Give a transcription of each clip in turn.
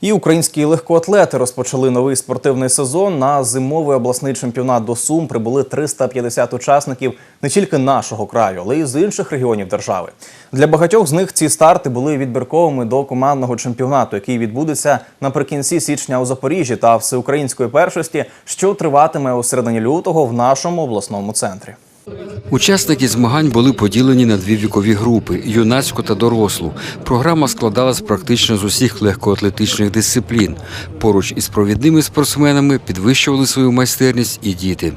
І українські легкоатлети розпочали новий спортивний сезон. На зимовий обласний чемпіонат до Сум прибули 350 учасників не тільки нашого краю, але й з інших регіонів держави. Для багатьох з них ці старти були відбірковими до командного чемпіонату, який відбудеться наприкінці січня у Запоріжжі та всеукраїнської першості, що триватиме у середині лютого в нашому обласному центрі. Учасники змагань були поділені на дві вікові групи юнацьку та дорослу. Програма складалась практично з усіх легкоатлетичних дисциплін. Поруч із провідними спортсменами підвищували свою майстерність і діти.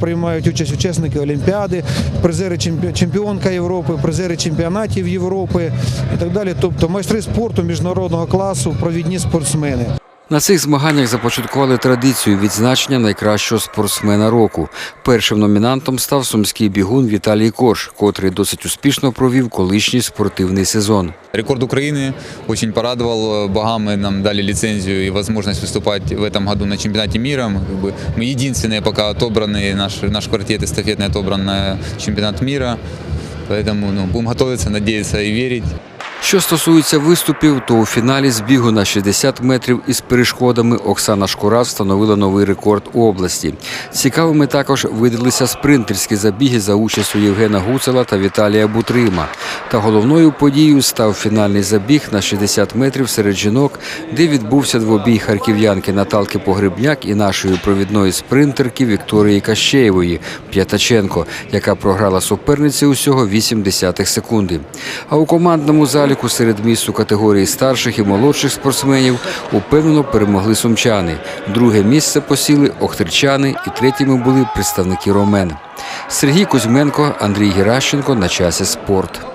Приймають участь учасники Олімпіади, призери чемпіонка Європи, призери чемпіонатів Європи і так далі. Тобто майстри спорту міжнародного класу, провідні спортсмени. На цих змаганнях започаткували традицію відзначення найкращого спортсмена року. Першим номінантом став сумський бігун Віталій Корж, котрий досить успішно провів колишній спортивний сезон. Рекорд Украины очень порадовал. Багамы нам дали лицензию и возможность выступать в этом году на чемпионате мира. Мы, как бы, мы единственные пока отобранные, наш, наш квартет эстафетный отобран на чемпионат мира. Поэтому ну, будем готовиться, надеяться и верить. Що стосується виступів, то у фіналі збігу на 60 метрів із перешкодами Оксана Шкура встановила новий рекорд у області. Цікавими також видалися спринтерські забіги за участю Євгена Гуцела та Віталія Бутрима. Та головною подією став фінальний забіг на 60 метрів серед жінок, де відбувся двобій харків'янки Наталки Погребняк і нашої провідної спринтерки Вікторії Кащеєвої П'ятаченко, яка програла суперниці усього 8 десятих секунди. А у командному заліку серед міст у категорії старших і молодших спортсменів упевнено перемогли сумчани. Друге місце посіли охтерчани, і третіми були представники ромен. Сергій Кузьменко, Андрій Геращенко на часі спорт.